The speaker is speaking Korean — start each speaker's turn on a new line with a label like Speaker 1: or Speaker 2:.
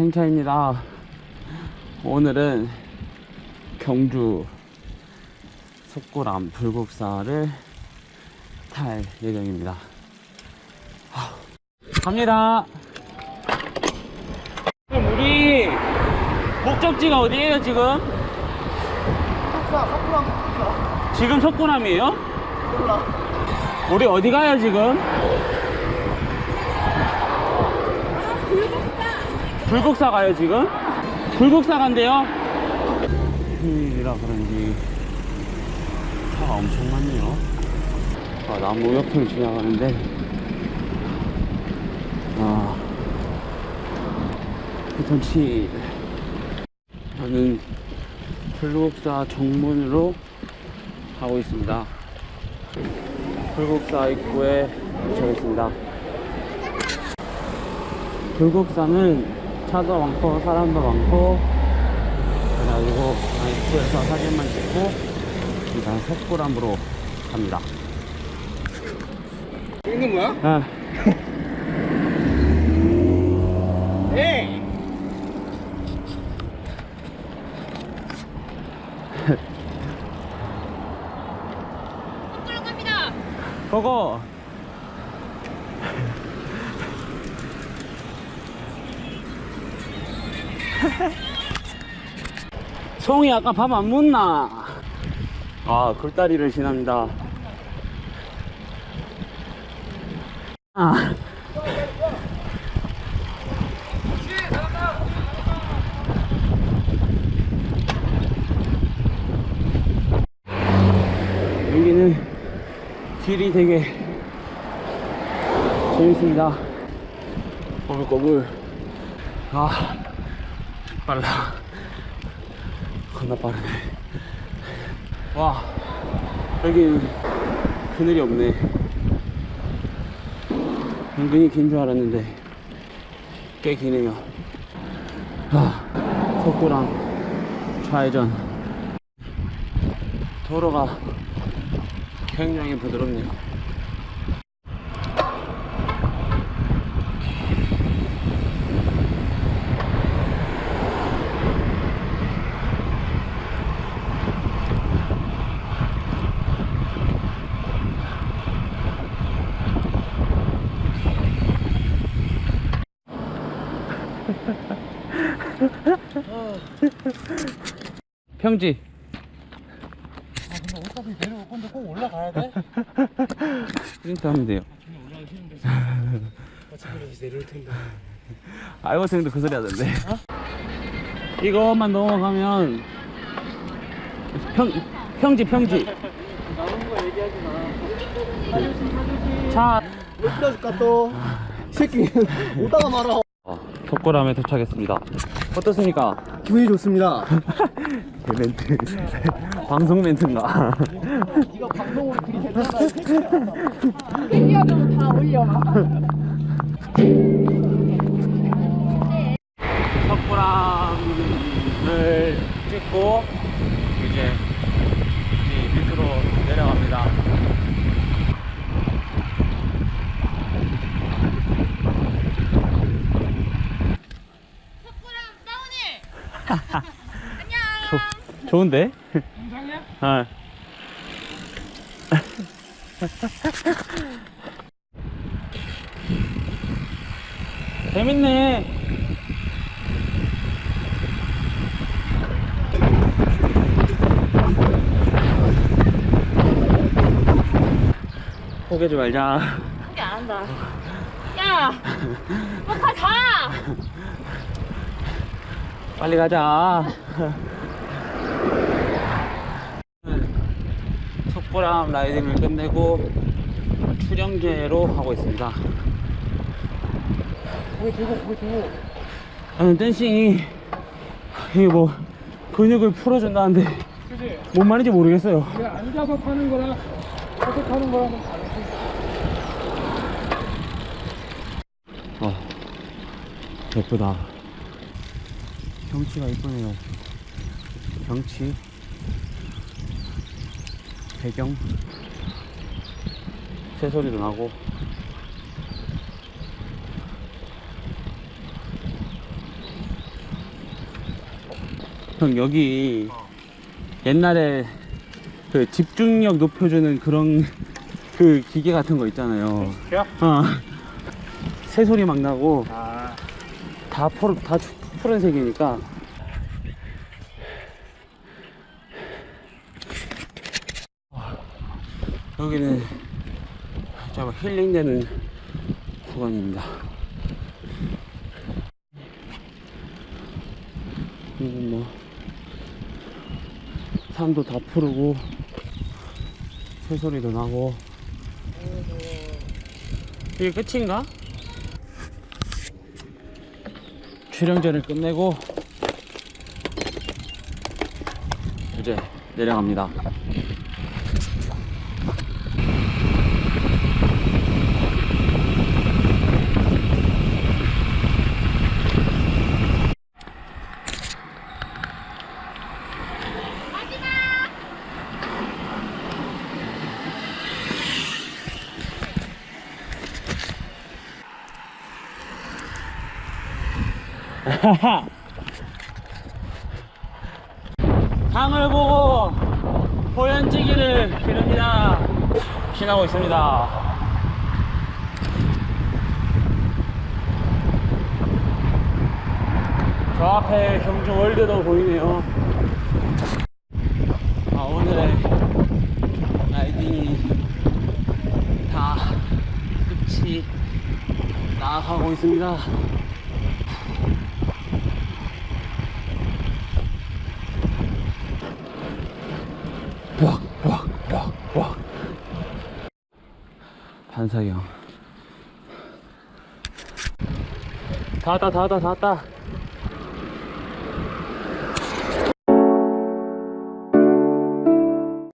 Speaker 1: 행차입니다. 오늘은 경주 속고람 불국사를 탈 예정입니다. 하, 갑니다. 그럼 우리 목적지가 어디예요 지금?
Speaker 2: 속사 속사
Speaker 1: 지금 속고람이에요?
Speaker 2: 몰라
Speaker 1: 우리 어디 가요 지금? 불국사 가요 지금? 불국사 간대요? 휴일이라 그런지 차가 엄청 많네요 아, 나무 옆을 지나가는데 아2007 저는 불국사 정문으로 가고 있습니다 불국사 입구에 도착했습니다. 불국사는 차도 많고 사람도 많고 그래가지고 입구에서 사진만 찍고 일단 석굴암으로 갑니다.
Speaker 2: 찍는 거야?
Speaker 1: 아,
Speaker 2: 네
Speaker 1: 고고! 송이 아까 밥 안 묻나? 아, 굴다리를 지납니다. 아. 여기는 길이 되게 재밌습니다. 꼬불꼬불. 아, 빨라. 겁나 빠르네. 와, 여기 그늘이 없네. 은근히 긴 줄 알았는데, 꽤 기네요. 아, 속구랑 좌회전. 도로가 굉장히 부드럽네요. 평지.
Speaker 2: 아 근데 어차피 내려올 건데 꼭 올라가야 돼?
Speaker 1: 프린트 하면 돼요.
Speaker 2: 올라가기 싫은데 어차피 내려올 텐데
Speaker 1: 알고생도 그 소리 하던데. 이것만 넘어가면 평 평지 평지.
Speaker 2: 나오는 거 얘기하지 마
Speaker 1: 차.
Speaker 2: 왜 뿌려줄까 또? 이 새끼 오다가 말아
Speaker 1: 어, 속고람에 도착했습니다. 어떻습니까?
Speaker 2: 기분이 좋습니다
Speaker 1: 그 멘트 방송 멘트인가?
Speaker 2: 네가 방송으로 들이댔잖아 이 새끼야
Speaker 3: 미디어도 다 올려.
Speaker 1: 석고람을 찍고 이제 이 밑으로 내려갑니다.
Speaker 3: 석구랑 다운힐. 안녕.
Speaker 1: 좋은데?
Speaker 2: 영상이야?
Speaker 1: 아. 재밌네. 포기하지 말자.
Speaker 3: 포기 안 한다. 야, 뭐가 가.
Speaker 1: 빨리 가자. 속보람 라이딩을 끝내고 출영제로 하고 있습니다.
Speaker 2: 고개 들고 고개 들고
Speaker 1: 나는 댄싱이 이게 뭐 근육을 풀어준다는데
Speaker 2: 그지?
Speaker 1: 뭔 말인지 모르겠어요.
Speaker 2: 그냥 앉아서 타는 거랑 서서 타는 거랑은 다르지
Speaker 1: 어, 예쁘다. 경치가 이쁘네요. 경치, 배경, 새소리도 나고. 형 여기 옛날에 그 집중력 높여주는 그런 그 기계 같은 거 있잖아요.
Speaker 2: 야?
Speaker 1: 어. 새소리 막 나고
Speaker 2: 아,
Speaker 1: 다 푸른 다 푸- 푸른색이니까. 여기는 좀 힐링되는 구간입니다. 이건 뭐 산도 다 푸르고 새소리도 나고 이게 끝인가? 촬영전을 끝내고 이제 내려갑니다. 강을 보고 보현지기를 기릅니다. 지나고 있습니다. 저 앞에 경주 월드도 보이네요. 아, 오늘의 라이딩이 다 끝이 나가고 있습니다. 와. 반사경. 다 왔다, 다 왔다, 다 왔다.